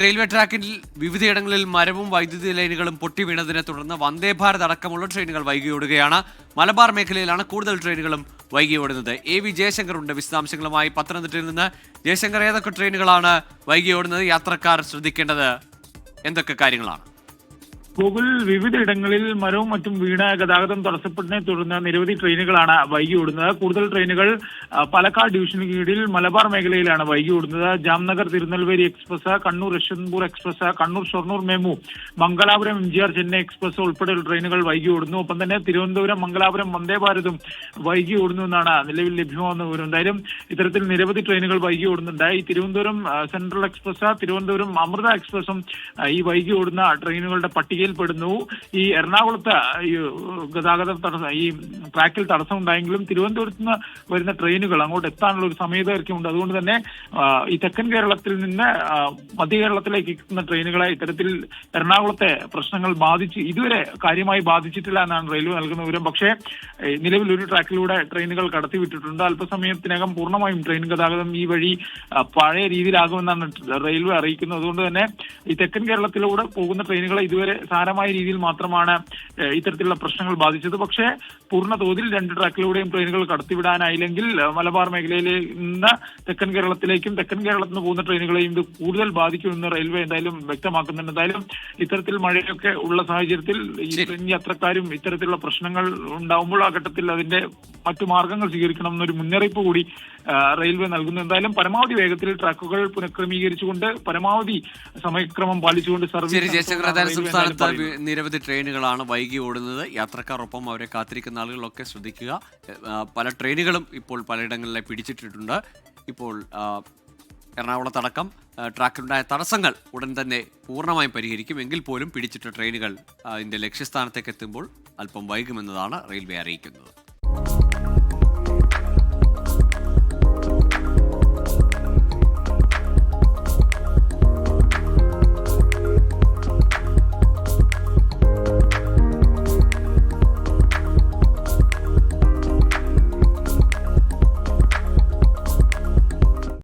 Railway ട്രാക്കിൽ വിവിധയിടങ്ങളിൽ മരവും വൈദ്യുതി ലൈനുകളും പൊട്ടി വീണതിനെ തുടർന്ന് വന്ദേ ഭാരത് അടക്കമുള്ള ട്രെയിനുകൾ വൈകിയോടുകയാണ് മലബാർ മേഖലയിലാണ് കൂടുതൽ ട്രെയിനുകളും വൈകിയോടുന്നത് എ വി ജയശങ്കർ ഉണ്ട് വിശദാംശങ്ങളുമായി പത്തനംതിട്ടയിൽ നിന്ന്. ജയശങ്കർ ഏതൊക്കെ ട്രെയിനുകളാണ് വൈകിയോടുന്നത് യാത്രക്കാർ ശ്രദ്ധിക്കേണ്ടത് എന്തൊക്കെ കാര്യങ്ങളാണ്? ഗൂഗിൾ വിവിധയിടങ്ങളിൽ മരവും മറ്റും വീണ് ഗതാഗതം തടസ്സപ്പെട്ടതിനെ തുടർന്ന് നിരവധി ട്രെയിനുകളാണ് വൈകി ഓടുന്നത്. കൂടുതൽ ട്രെയിനുകൾ പാലക്കാട് ഡിവിഷന് കീഴിൽ മലബാർ മേഖലയിലാണ് വൈകി ഓടുന്നത്. Jamnagar Tirunelveli express Kannur Yesvantpur express Kannur Shoranur MEMU Mangalapuram M G R Chennai express ഉൾപ്പെടെയുള്ള ട്രെയിനുകൾ വൈകി ഓടുന്നു. ഒപ്പം തന്നെ തിരുവനന്തപുരം മംഗലാപുരം വന്ദേ ഭാരതും വൈകി ഓടുന്നു എന്നാണ് നിലവിൽ ലഭ്യമാകുന്ന വിവരം. എന്തായാലും ഇത്തരത്തിൽ നിരവധി ട്രെയിനുകൾ വൈകി ഓടുന്നുണ്ട്. ഈ തിരുവനന്തപുരം സെൻട്രൽ എക്സ്പ്രസ് തിരുവനന്തപുരം അമൃത എക്സ്പ്രസും ഈ വൈകി ഓടുന്ന ട്രെയിനുകളുടെ പട്ടികയിൽപ്പെടുന്നു ഈ എറണാകുളത്ത് ഈ ഗതാഗത തടസ്സം ഈ ട്രാക്കിൽ തടസ്സം ഉണ്ടായെങ്കിലും തിരുവനന്തപുരത്ത് നിന്ന് വരുന്ന ട്രെയിനുകൾ അങ്ങോട്ട് എത്താനുള്ള ഒരു സമയദൈർഘ്യമുണ്ട്. അതുകൊണ്ട് തന്നെ ഈ തെക്കൻ കേരളത്തിൽ നിന്ന് മധ്യ കേരളത്തിലേക്ക് എത്തുന്ന ട്രെയിനുകളെ ഇത്തരത്തിൽ എറണാകുളത്തെ പ്രശ്നങ്ങൾ ബാധിച്ച് ഇതുവരെ കാര്യമായി ബാധിച്ചിട്ടില്ല എന്നാണ് റെയിൽവേ നൽകുന്ന വിവരം. പക്ഷേ നിലവിൽ ഒരു ട്രാക്കിലൂടെ ട്രെയിനുകൾ കടത്തിവിട്ടിട്ടുണ്ട്. അല്പസമയത്തിനകം പൂർണമായും ട്രെയിൻ ഗതാഗതം ഈ വഴി പഴയ രീതിയിലാകുമെന്നാണ് റെയിൽവേ അറിയിക്കുന്നത്. അതുകൊണ്ട് തന്നെ ഈ തെക്കൻ കേരളത്തിലൂടെ പോകുന്ന ട്രെയിനുകളെ ഇതുവരെ സാരമായ രീതിയിൽ മാത്രമാണ് ഇത്തരത്തിലുള്ള പ്രശ്നങ്ങൾ ബാധിച്ചത്. പക്ഷേ പൂർണ തോതിൽ രണ്ട് ട്രാക്കിലൂടെയും ട്രെയിനുകൾ കടത്തിവിടാനായില്ലെങ്കിൽ മലബാർ മേഖലയിൽ നിന്ന് തെക്കൻ കേരളത്തിലേക്കും തെക്കൻ കേരളത്തിൽ നിന്ന് പോകുന്ന ട്രെയിനുകളെയും ഇത് കൂടുതൽ ബാധിക്കുമെന്ന് റെയിൽവേ എന്തായാലും വ്യക്തമാക്കുന്നുണ്ട്. എന്തായാലും ഇത്തരത്തിൽ മഴയൊക്കെ ഉള്ള സാഹചര്യത്തിൽ ഈ ട്രെയിൻ യാത്രക്കാരും ഇത്തരത്തിലുള്ള പ്രശ്നങ്ങൾ ഉണ്ടാകുമ്പോൾ ആ ഘട്ടത്തിൽ അതിന്റെ മറ്റു മാർഗങ്ങൾ സ്വീകരിക്കണം എന്നൊരു മുന്നറിയിപ്പ് കൂടി റെയിൽവേ നൽകുന്നു. എന്തായാലും പരമാവധി വേഗത്തിൽ ട്രാക്കുകൾ പുനഃക്രമീകരിച്ചുകൊണ്ട് പരമാവധി സമയക്രമം പാലിച്ചുകൊണ്ട് സർവീസ് സംസ്ഥാനത്ത് വി- നിരവധി ട്രെയിനുകളാണ് വൈകി ഓടുന്നത്. യാത്രക്കാരൊപ്പം അവരെ കാത്തിരിക്കുന്ന ആളുകളൊക്കെ ശ്രദ്ധിക്കുക. പല ട്രെയിനുകളും ഇപ്പോൾ പലയിടങ്ങളിലെ പിടിച്ചിട്ടിട്ടുണ്ട്. ഇപ്പോൾ എറണാകുളം എറണാകുളത്തടക്കം ട്രാക്കിലുണ്ടായ തടസ്സങ്ങൾ ഉടൻ തന്നെ പൂർണമായും പരിഹരിക്കും. എങ്കിൽ പോലും പിടിച്ചിട്ട ട്രെയിനുകൾ അതിന്റെ ലക്ഷ്യസ്ഥാനത്തേക്ക് എത്തുമ്പോൾ അല്പം വൈകുമെന്നതാണ് റെയിൽവേ അറിയിക്കുന്നത്.